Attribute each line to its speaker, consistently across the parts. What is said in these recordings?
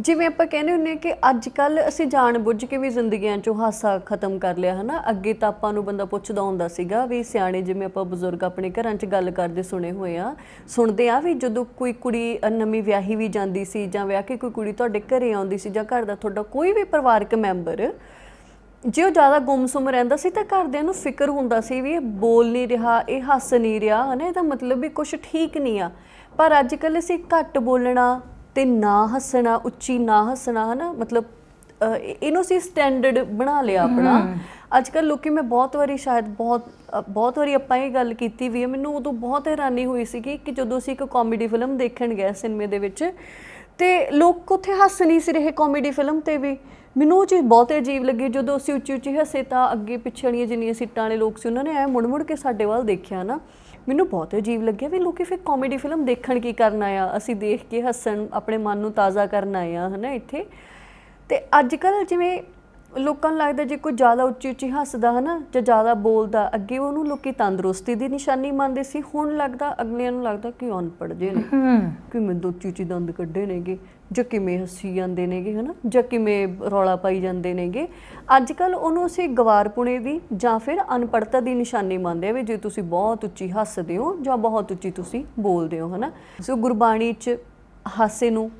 Speaker 1: ਜਿਵੇਂ ਆਪਾਂ ਕਹਿੰਦੇ ਹੁੰਨੇ ਕਿ ਅੱਜ ਕੱਲ ਅਸੀਂ ਜਾਣ ਬੁੱਝ ਕੇ ਵੀ ਜ਼ਿੰਦਗੀਆਂ ਚੋਂ ਹਾਸਾ ਖਤਮ ਕਰ ਲਿਆ, ਹਨਾ? ਅੱਗੇ ਤਾਂ ਆਪਾਂ ਨੂੰ ਬੰਦਾ ਪੁੱਛਦਾ ਹੁੰਦਾ ਸੀਗਾ ਵੀ ਸਿਆਣੇ ਜਿਵੇਂ ਆਪਾਂ ਬਜ਼ੁਰਗ ਆਪਣੇ ਘਰਾਂ 'ਚ ਗੱਲ ਕਰਦੇ ਸੁਣੇ ਹੋਏ ਆ, ਸੁਣਦੇ ਆ ਵੀ ਜਦੋਂ ਕੋਈ ਕੁੜੀ ਨਵੀਂ ਵਿਆਹੀ ਵੀ ਜਾਂਦੀ ਸੀ ਜਾਂ ਵਿਆਹ ਕੇ ਕੋਈ ਕੁੜੀ ਤੁਹਾਡੇ ਘਰੇ ਆਉਂਦੀ ਸੀ ਜਾਂ ਘਰ ਦਾ ਤੁਹਾਡਾ ਕੋਈ ਵੀ ਪਰਿਵਾਰਕ ਮੈਂਬਰ, ਜੇ ਉਹ ਜ਼ਿਆਦਾ ਗੁੰਮਸੁਮ ਰਹਿੰਦਾ ਸੀ ਤਾਂ ਘਰਦਿਆਂ ਨੂੰ ਫਿਕਰ ਹੁੰਦਾ ਸੀ ਵੀ ਇਹ ਬੋਲ ਨਹੀਂ ਰਿਹਾ, ਇਹ ਹੱਸ ਨਹੀਂ ਰਿਹਾ, ਹਨਾ? ਇਹਦਾ ਮਤਲਬ ਵੀ ਕੁਝ ਠੀਕ ਨਹੀਂ ਆ। ਪਰ ਅੱਜ ਕੱਲ ਅਸੀਂ ਘੱਟ ਬੋਲਣਾ ਤੇ ਨਾ ਹੱਸਣਾ ਉੱਚੀ ਨਾ ਹੱਸਣਾ ਹਨਾ? ਮਤਲਬ ਅਹ, ਇਹ- ਇਹਨੂੰ ਅਸੀਂ ਸਟੈਂਡਰਡ ਬਣਾ ਲਿਆ ਆਪਣਾ। ਅੱਜ ਕੱਲ ਲੋਕੀ ਮੈਂ ਬਹੁਤ ਵਾਰੀ ਸ਼ਾਇਦ ਬਹੁਤ ਅ, ਬਹੁਤ ਵਾਰੀ ਆਪਾਂ ਇਹ ਗੱਲ ਕੀਤੀ ਵੀ ਹੈ ਮੈਨੂੰ ਉਦੋਂ ਬਹੁਤ ਹੈਰਾਨੀ ਹੋਈ ਸੀਗੀ ਕਿ ਜਦੋਂ ਅਸੀਂ ਇੱਕ ਕਾਮੇਡੀ ਫਿਲਮ ਦੇਖਣ ਗਏ ਸਿਨੇਮੇ ਦੇ ਵਿੱਚ ਤੇ ਲੋਕ ਉੱਥੇ ਹੱਸ ਨਹੀਂ ਸੀ ਰਹੇ ਕਾਮੇਡੀ ਫਿਲਮ ਤੇ ਵੀ। ਮੈਨੂੰ ਉਹ ਚੀਜ਼ ਬਹੁਤ ਅਜੀਬ ਲੱਗੀ ਜਦੋਂ ਅਸੀਂ ਉੱਚੀ ਉੱਚੀ ਹੱਸੇ ਤਾਂ ਅੱਗੇ ਪਿੱਛੇ ਵਾਲੀਆਂ ਜਿੰਨੀਆਂ ਸੀਟਾਂ ਵਾਲੇ ਲੋਕ ਸੀ ਉਹਨਾਂ ਨੇ ਐ ਮੁੜ ਮੁੜ ਕੇ ਸਾਡੇ ਵੱਲ ਦੇਖਿਆ ਨਾ। ਮੈਨੂੰ ਬਹੁਤ ਅਜੀਬ ਲੱਗਿਆ ਵੀ ਲੋਕੀ ਫਿਰ ਕਾਮੇਡੀ ਫਿਲਮ ਦੇਖਣ ਕੀ ਕਰਨ ਆਇਆ ਅਸੀਂ ਦੇਖ ਕੇ ਹੱਸਣ, ਆਪਣੇ ਮਨ ਨੂੰ ਤਾਜ਼ਾ ਕਰਨ ਆਏ ਆ, ਹਨਾ ਇੱਥੇ? ਤੇ ਅੱਜ ਕੱਲ ਜਿਵੇਂ ਲੋਕਾਂ ਨੂੰ ਲੱਗਦਾ ਜੇ ਕੋਈ ਜ਼ਿਆਦਾ ਉੱਚੀ ਉੱਚੀ ਹੱਸਦਾ ਹਨਾ ਜਾਂ ਜ਼ਿਆਦਾ ਬੋਲਦਾ ਅੱਗੇ ਉਹਨੂੰ ਲੋਕੀ ਤੰਦਰੁਸਤੀ ਦੀ ਨਿਸ਼ਾਨੀ ਮੰਨਦੇ ਸੀ ਹੁਣ ਲੱਗਦਾ ਅਗਲਿਆਂ ਨੂੰ ਲੱਗਦਾ ਕਿ ਅਨਪੜ੍ਹ ਜੇ ਨੇ।
Speaker 2: ਹੂੰ।
Speaker 1: ਕਿ ਮੈਂ ਦੋ ਉੱਚੀ ਉੱਚੀ ਦੰਦ ਕੱਢੇ ਨੇਗੇ ਜਾਂ ਕਿਵੇਂ ਹੱਸੀ ਜਾਂਦੇ ਨੇਗੇ ਹਨਾ ਜਾਂ ਕਿਵੇਂ ਰੌਲਾ ਪਾਈ ਜਾਂਦੇ ਨੇਗੇ। ਅੱਜ ਕੱਲ ਉਹਨੂੰ ਅਸੀਂ ਗਵਾਰਪੁਣੇ ਦੀ ਜਾਂ ਫਿਰ ਅਨਪੜ੍ਹਤਾ ਦੀ ਨਿਸ਼ਾਨੀ ਮੰਨਦੇ ਆ ਵੀ ਜੇ ਤੁਸੀਂ ਬਹੁਤ ਉੱਚੀ ਹੱਸਦੇ ਹੋ ਜਾਂ ਬਹੁਤ ਉੱਚੀ ਤੁਸੀਂ ਬੋਲਦੇ ਹੋ ਹਨਾ। ਸੋ ਗੁਰਬਾਣੀ 'ਚ ਹਾਸੇ ਨੂੰ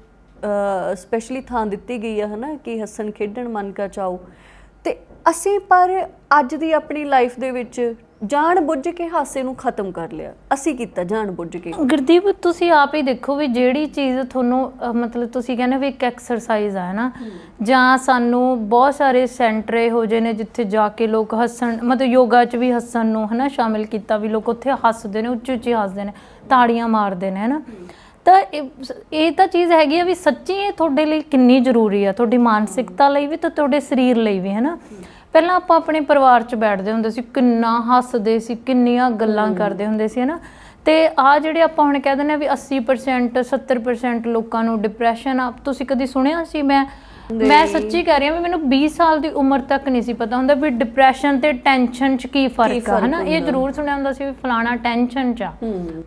Speaker 1: ਸਪੈਸ਼ਲੀ ਥਾਂ ਦਿੱਤੀ ਗਈ ਆ ਹਨਾ ਕਿ ਹੱਸਣ ਖੇਡਣ ਮਨ ਕਾ ਚਾਓ। ਤੇ ਅਸੀਂ ਪਰ ਅੱਜ ਦੀ ਆਪਣੀ ਲਾਈਫ ਦੇ ਵਿੱਚ ਜਾਣ ਬੁੱਝ ਕੇ ਹਾਸੇ ਨੂੰ ਖਤਮ ਕਰ ਲਿਆ। ਅਸੀਂ ਕੀਤਾ ਜਾਣ ਬੁੱਝ ਕੇ।
Speaker 2: ਗੁਰਦੀਪ ਤੁਸੀਂ ਆਪ ਹੀ ਦੇਖੋ ਵੀ ਜਿਹੜੀ ਚੀਜ਼ ਤੁਹਾਨੂੰ ਅਹ, ਮਤਲਬ ਤੁਸੀਂ ਕਹਿੰਦੇ ਵੀ ਇੱਕ ਐਕਸਰਸਾਈਜ਼ ਆ ਨਾ ਜਾਂ ਸਾਨੂੰ ਬਹੁਤ ਸਾਰੇ ਸੈਂਟਰ ਇਹੋ ਜਿਹੇ ਨੇ ਜਿੱਥੇ ਜਾ ਕੇ ਲੋਕ ਹੱਸਣ ਮਤਲਬ ਯੋਗਾ 'ਚ ਵੀ ਹੱਸਣ ਨੂੰ ਹਨਾ ਸ਼ਾਮਿਲ ਕੀਤਾ ਵੀ ਲੋਕ ਉੱਥੇ ਹੱਸਦੇ ਨੇ ਉੱਚੀ ਉੱਚੀ ਹੱਸਦੇ ਨੇ ਤਾੜੀਆਂ ਮਾਰਦੇ ਨੇ ਹਨਾ? ਤਾਂ ਇਹ ਇਹ ਤਾਂ ਚੀਜ਼ ਹੈਗੀ ਆ ਵੀ ਸੱਚੀ ਇਹ ਤੁਹਾਡੇ ਲਈ ਕਿੰਨੀ ਜ਼ਰੂਰੀ ਆ ਤੁਹਾਡੀ ਮਾਨਸਿਕਤਾ ਲਈ ਵੀ ਤੇ ਤੁਹਾਡੇ ਸਰੀਰ ਲਈ ਵੀ ਹਨਾ? ਪਹਿਲਾਂ ਆਪਾਂ ਆਪਣੇ ਪਰਿਵਾਰ 'ਚ ਬੈਠਦੇ ਹੁੰਦੇ ਸੀ ਕਿੰਨਾ ਹੱਸਦੇ ਸੀ ਕਿੰਨੀਆਂ ਗੱਲਾਂ ਕਰਦੇ ਹੁੰਦੇ ਸੀ ਹਨਾ? ਤੇ ਆ ਜਿਹੜੇ ਆਪਾਂ ਹੁਣ ਕਹਿ ਦਿੰਦੇ ਆ ਵੀ 80% 70% ਲੋਕਾਂ ਨੂੰ ਡਿਪਰੈਸ਼ਨ ਆ ਤੁਸੀਂ ਕਦੀ ਸੁਣਿਆ ਸੀ? ਮੈਂ ਮੈਂ ਸੱਚੀ ਕਹਿ ਰਹੀ ਹਾਂ ਵੀ ਮੈਨੂੰ 20 ਸਾਲ ਦੀ ਉਮਰ ਤੱਕ ਨਹੀਂ ਸੀ ਪਤਾ ਹੁੰਦਾ ਵੀ ਡਿਪਰੈਸ਼ਨ ਤੇ ਟੈਨਸ਼ਨ 'ਚ ਕੀ ਫ਼ਰਕ ਆ ਹਨਾ? ਇਹ। ਜ਼ਰੂਰ ਸੁਣਿਆ ਹੁੰਦਾ ਸੀ ਵੀ ਫਲਾਣਾ ਟੈਨਸ਼ਨ 'ਚ ਆ।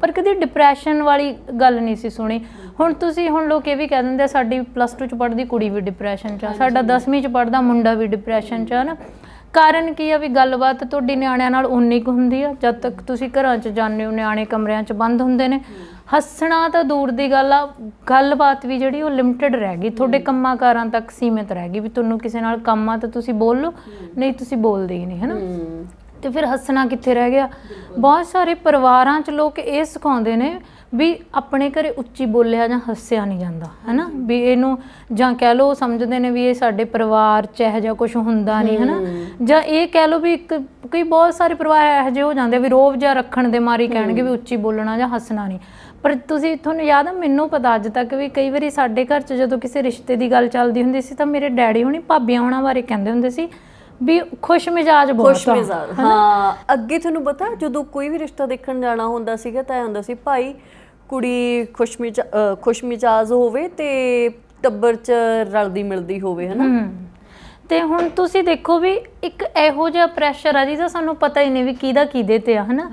Speaker 2: ਪਰ ਕਦੀ ਡਿਪਰੈਸ਼ਨ ਵਾਲੀ ਗੱਲ ਨਹੀਂ ਸੀ ਸੁਣੀ। ਹੁਣ ਤੁਸੀਂ ਹੁਣ ਲੋਕ ਇਹ ਵੀ ਕਹਿ ਦਿੰਦੇ ਸਾਡੀ ਪਲੱਸ 2 ਚ ਪੜ੍ਹਦੀ ਕੁੜੀ ਵੀ ਡਿਪਰੈਸ਼ਨ 'ਚ ਆ ਸਾਡਾ 10ਵੀਂ ਚ ਪੜ੍ਹਦਾ ਮੁੰਡਾ ਵੀ ਡਿਪਰੈਸ਼ਨ 'ਚ ਆ ਨਾ ਕਾਰਨ ਕੀ ਆ ਵੀ ਗੱਲਬਾਤ ਤੁਹਾਡੀ ਨਿਆਣਿਆਂ ਨਾਲ ਉਨੀ ਕੁ ਹੁੰਦੀ ਆ? ਜਦ ਤੱਕ ਤੁਸੀਂ ਘਰਾਂ 'ਚ ਜਾਂਦੇ ਹੋ ਨਿਆਣੇ ਕਮਰਿਆਂ 'ਚ ਬੰਦ ਹੁੰਦੇ ਨੇ। ਹੱਸਣਾ ਤਾਂ ਦੂਰ ਦੀ ਗੱਲ ਆ ਗੱਲਬਾਤ ਵੀ ਜਿਹੜੀ ਉਹ ਲਿਮਟਿਡ ਰਹਿ ਗਈ। ਤੁਹਾਡੇ ਕੰਮਾਂ ਕਾਰਾਂ ਤੱਕ ਸੀਮਿਤ ਰਹਿ ਗਈ ਵੀ ਤੁਹਾਨੂੰ ਕਿਸੇ ਨਾਲ ਕੰਮ ਆ ਤਾਂ ਤੁਸੀਂ ਬੋਲ ਲਓ ਨਹੀਂ ਤੁਸੀਂ ਬੋਲਦੇ ਹੀ ਨਹੀਂ ਹਨਾ ਤੇ ਫਿਰ ਹੱਸਣਾ ਕਿੱਥੇ ਰਹਿ ਗਿਆ? ਬਹੁਤ ਸਾਰੇ ਪਰਿਵਾਰਾਂ 'ਚ ਲੋਕ ਇਹ ਸਿਖਾਉਂਦੇ ਨੇ ਵੀ ਆਪਣੇ ਘਰੇ ਉੱਚੀ ਬੋਲਿਆ ਜਾਂ ਹੱਸਿਆ ਨਹੀਂ ਜਾਂਦਾ ਹੈਨਾ? ਵੀ ਇਹਨੂੰ ਜਾਂ ਕਹਿ ਉਹ ਸਮਝਦੇ ਨੇ ਵੀ ਇਹ ਸਾਡੇ ਪਰਿਵਾਰ 'ਚ ਇਹੋ ਜਿਹਾ ਕੁਝ ਹੁੰਦਾ ਨਹੀਂ ਹੈਨਾ? ਜਾਂ ਇਹ ਕਹਿ ਲਓ ਵੀ ਇੱਕ ਕਈ ਬਹੁਤ ਸਾਰੇ ਪਰਿਵਾਰ ਇਹੋ ਜਿਹੇ ਹੋ ਜਾਂਦੇ ਵੀ ਰੋਬ ਜਾਂ ਰੱਖਣ ਦੇ ਮਾਰੀ ਕਹਿਣਗੇ ਵੀ ਉੱਚੀ ਬੋਲਣਾ ਜਾਂ ਹੱਸਣਾ ਨਹੀਂ। ਪਰ ਤੁਸੀਂ ਤੁਹਾਨੂੰ ਯਾਦ ਆ ਮੈਨੂੰ ਪਤਾ ਅੱਜ ਤੱਕ ਵੀ ਕਈ ਵਾਰੀ ਸਾਡੇ ਘਰ 'ਚ ਜਦੋਂ ਕਿਸੇ ਰਿਸ਼ਤੇ ਦੀ ਗੱਲ ਚੱਲਦੀ ਹੁੰਦੀ ਸੀ ਤਾਂ ਮੇਰੇ ਡੈਡੀ ਹੁਣੀ ਭਾਬੀਆਂ ਹੋਣਾ ਬਾਰੇ ਕਹਿੰਦੇ ਹੁੰਦੇ ਸੀ ਵੀ ਖੁਸ਼ ਮਿਜਾਜ ਬਹੁਤ
Speaker 1: ਖੁਸ਼ ਮਿਜ਼ਾਜ ਹਾਂ। ਅੱਗੇ ਤੁਹਾਨੂੰ ਪਤਾ ਜਦੋਂ ਕੋਈ ਵੀ ਰਿਸ਼ਤਾ ਦੇਖਣ ਜਾਣਾ ਹੁੰਦਾ ਸੀਗਾ ਤਾਂ ਇਹ ਹੁੰਦਾ ਸੀ ਭਾਈ ਕੁੜੀ ਖੁਸ਼ ਮਿਜਾ ਅ, ਖੁਸ਼ ਮਿਜਾਜ ਹੋਵੇ ਤੇ ਟੱਬਰ ਚ ਰਲਦੀ ਮਿਲਦੀ ਹੋਵੇ ਹਨਾ।
Speaker 2: ਤੇ ਹੁਣ ਤੁਸੀਂ ਦੇਖੋ ਵੀ ਇੱਕ ਇਹੋ ਜਿਹਾ ਪ੍ਰੈਸ਼ਰ ਆ ਜਿਹਦਾ ਸਾਨੂੰ ਪਤਾ ਹੀ ਨਹੀਂ ਵੀ ਕਿਹਦਾ ਕਿਹਦੇ ਤੇ ਆ ਹਨਾ?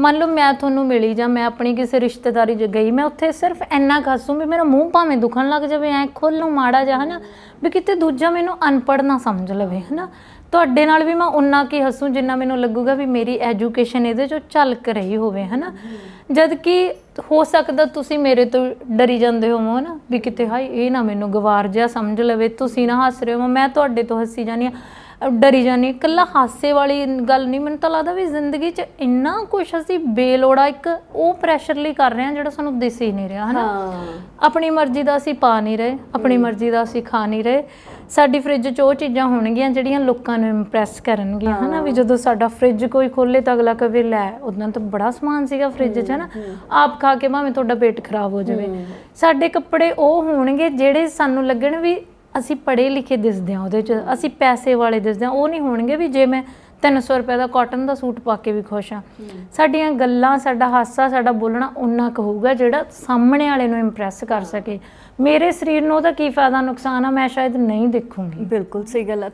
Speaker 2: ਮੰਨ ਲਓ ਮੈਂ ਤੁਹਾਨੂੰ ਮਿਲੀ ਜਾਂ ਮੈਂ ਆਪਣੀ ਕਿਸੇ ਰਿਸ਼ਤੇਦਾਰੀ 'ਚ ਗਈ, ਮੈਂ ਉੱਥੇ ਸਿਰਫ ਇੰਨਾ ਖਾਸੂ ਵੀ ਮੇਰਾ ਮੂੰਹ ਭਾਵੇਂ ਦੁਖਣ ਲੱਗ ਜਾਵੇ, ਐ ਖੋਲੂ ਮਾੜਾ ਜਿਹਾ, ਹਨਾ? ਵੀ ਕਿਤੇ ਦੂਜਾ ਮੈਨੂੰ ਅਨਪੜ੍ਹ ਨਾ ਸਮਝ ਲਵੇ, ਹਨਾ? ਤੁਹਾਡੇ ਨਾਲ ਵੀ ਮੈਂ ਉਨਾ ਕੀ ਹੱਸੂ ਜਿੰਨਾ ਮੈਨੂੰ ਲੱਗੂਗਾ ਵੀ ਮੇਰੀ ਐਜੂਕੇਸ਼ਨ ਇਹਦੇ ਚੋਂ ਝਲਕ ਰਹੀ ਹੋਵੇ, ਹਨਾ? ਜਦ ਕਿ ਹੋ ਸਕਦਾ ਤੁਸੀਂ ਮੇਰੇ ਤੋਂ ਡਰੀ ਜਾਂਦੇ ਹੋ ਨਾ ਵੀ ਕਿਤੇ ਹਾਈ ਇਹ ਨਾ ਮੈਨੂੰ ਗਵਾਰ ਜਿਹਾ ਸਮਝ ਲਵੇ, ਤੁਸੀਂ ਨਾ ਹੱਸ ਰਹੇ ਹੋ ਮੈਂ ਤੁਹਾਡੇ ਤੋਂ ਹੱਸੀ ਜਾਨੀ ਆ ਡਰੀ ਜਾਨੀ। ਇਕੱਲਾ ਹਾਸੇ ਵਾਲੀ ਗੱਲ ਨਹੀਂ। ਮੈਨੂੰ ਤਾਂ ਲੱਗਦਾ ਵੀ ਜ਼ਿੰਦਗੀ 'ਚ ਇੰਨਾ ਕੁਝ ਅਸੀਂ ਬੇਲੋੜਾ ਇੱਕ ਉਹ ਪ੍ਰੈਸ਼ਰ ਲਈ ਕਰ ਰਹੇ ਹਾਂ ਜਿਹੜਾ ਸਾਨੂੰ ਦਿਸ ਹੀ ਨਹੀਂ ਰਿਹਾ ਹਨਾ? ਆਪਣੀ ਮਰਜ਼ੀ ਦਾ ਅਸੀਂ ਪਾ ਨਹੀਂ ਰਹੇ ਆਪਣੀ ਮਰਜ਼ੀ ਦਾ ਅਸੀਂ ਖਾ ਨਹੀਂ ਰਹੇ। ਸਾਡੀ ਫ੍ਰਿਜ 'ਚ ਉਹ ਚੀਜ਼ਾਂ ਹੋਣਗੀਆਂ ਜਿਹੜੀਆਂ ਲੋਕਾਂ ਨੂੰ ਇੰਪ੍ਰੈਸ ਕਰਨਗੀਆਂ ਹਨਾ? ਵੀ ਜਦੋਂ ਸਾਡਾ ਫ੍ਰਿਜ ਕੋਈ ਖੋਲੇ ਤਾਂ ਅਗਲਾ ਕਵੇ ਲੈ ਉਦੋਂ ਤਾਂ ਬੜਾ ਸਮਾਨ ਸੀਗਾ ਫ੍ਰਿਜ 'ਚ ਹਨਾ? ਆਪ ਖਾ ਕੇ ਭਾਵੇਂ ਤੁਹਾਡਾ ਪੇਟ ਖਰਾਬ ਹੋ ਜਾਵੇ। ਸਾਡੇ ਕੱਪੜੇ ਉਹ ਹੋਣਗੇ ਜਿਹੜੇ ਸਾਨੂੰ ਲੱਗਣ ਵੀ ਅਸੀਂ ਪੜ੍ਹੇ ਲਿਖੇ ਦਿਸਦੇ ਆ ਉਹਦੇ 'ਚ ਅਸੀਂ ਪੈਸੇ ਵਾਲੇ ਦਿਸਦੇ ਆ ਉਹ ਨਹੀਂ ਹੋਣਗੇ ਵੀ ਜੇ ਮੈਂ 300 ਰੁਪਏ ਦਾ ਕਾਟਨ ਦਾ ਸੂਟ ਪਾ ਕੇ ਵੀ ਖੁਸ਼ ਆ ਸਾਡੀਆਂ ਗੱਲਾਂ ਸਾਡਾ ਹਾਸਾ ਸਾਡਾ ਬੋਲਣਾ ਉਨਾ ਕੁ ਹੋਊਗਾ ਜਿਹੜਾ ਸਾਹਮਣੇ ਵਾਲੇ ਨੂੰ ਇੰਪ੍ਰੈਸ ਕਰ ਸਕੇ। ਮੇਰੇ ਸਰੀਰ ਨੂੰ ਉਹਦਾ ਕੀ ਫਾਇਦਾ ਨੁਕਸਾਨ ਆ ਮੈਂ ਸ਼ਾਇਦ ਨਹੀਂ ਦੇਖੂੰਗੀ।
Speaker 1: ਬਿਲਕੁਲ ਸਹੀ ਗੱਲ ਹੈ